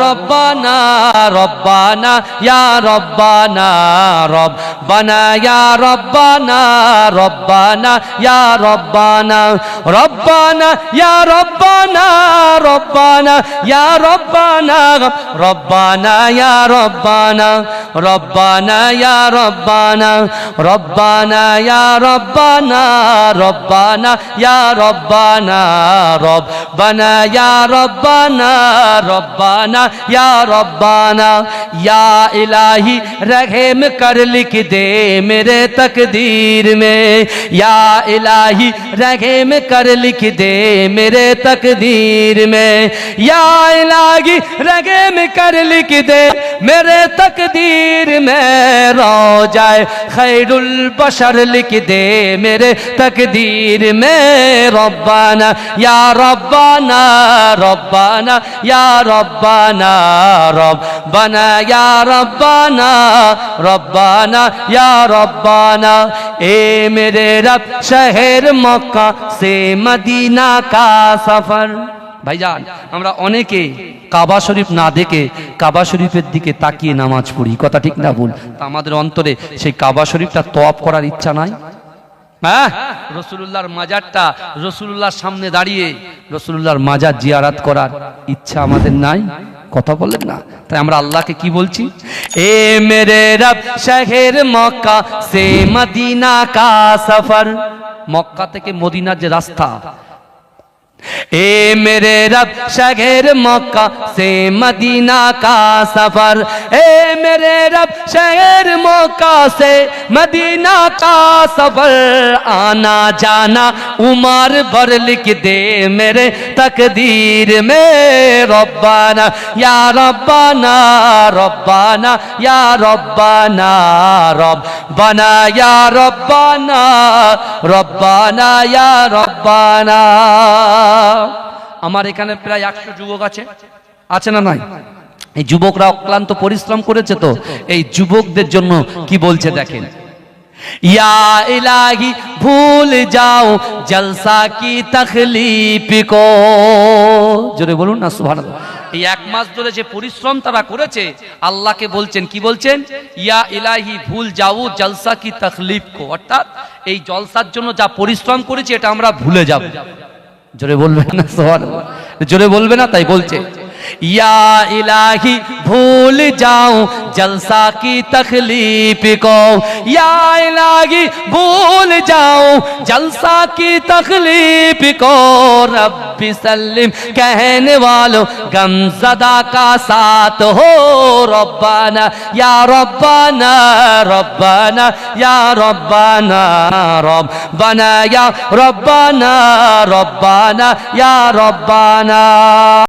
রব্বানা রব্বানা ইয়া রব্বানা রব্বানা ইয়া রব্বানা রব্বানা ইয়া রব্বানা রব্বানা ইয়া রব্বানা রব্বানা ইয়া রব্বানা রব্বানা ইয়া রব্বানা রব্বানা ইয়া রব্বানা রব্বানা ইয়া রব্বানা রব্বানা ইয়া রব্বানা রব্বানা ইয়া রব্বানা রব্বানা रब्बाना या रब्बाना, या इलाही, रहम कर लिख दे मेरे तकदीर में। या इलाही, रहम कर लिख दे मेरे तकदीर में। या इलाही, रहम कर लिख दे मेरे तकदीर में। रौ جائے خیر البشر لکھ دے میرے تقدیر میں ربانا یا ربانا ربانا یا ربانا ربانا یا ربانا ربانا یا ربانا اے میرے رب شہر مکہ سے مدینہ کا سفر ভাইজান, আমরা অনেকে কাবা শরীফ না দেখে কাবা শরীফের দিকে তাকিয়ে নামাজ পড়ি। কথা ঠিক না ভুল? আমাদের অন্তরে সেই কাবা শরীফটা তওয়াব করার ইচ্ছা নাই? হ্যাঁ? রসুল্লাহর মাজারটা রসুল্লাহর সামনে দাঁড়িয়ে রসুল্লাহর মাজার জিয়ারাত করার ইচ্ছা আমাদের নাই? কথা বলেন না? তাই আমরা আল্লাহকে কি বলছি? এ মেরে রব, শহর মক্কা সে মদিনা কা সফর। মক্কা থেকে মদিনার যে রাস্তা ए मेरे रब शहर मक्का से मदीना का सफर ए मेरे रब शहर मक्का से मदीना का सफर आना जाना उमर भर लिख दे मेरे तकदीर में रब्बाना या रब्बाना रब्बाना या रब्बाना रब्बाना या रब्बाना रब्बाना या रब्बाना আমার এখানে প্রায় একশো যুবক আছে আছে না নাই এই যুবকরা অক্লান্ত পরিশ্রম করেছে তো এই যুবকদের জন্য কি বলছে দেখেন या इलाही भूल जाओ जलसा की तकलीफ को জোরে বলুন না সুবহানাল্লাহ এই এক মাস ধরে যে পরিশ্রম তারা করেছে আল্লাহকে বলছেন কি বলছেন ইয়া ইলাহি ভুল যাও জলসা কি তকলিফ কো অর্থাৎ এই জলসার জন্য যা পরিশ্রম করেছে এটা আমরা ভুলে যাব জোরে বলবে না জোরে বলবে না তাই বলছে। या इलाही भूल जाऊँ जलसा की तकलीफ़ को। या इलाही भूल जाऊँ जलसा की तकलीफ़ को। रब्बी सल्लिम कहने वालों गमजदा का साथ हो रब्बाना, या रब्बाना रब्बाना, या रब्बाना रब्बाना, या रब्बाना रब्बाना, या रब्बाना।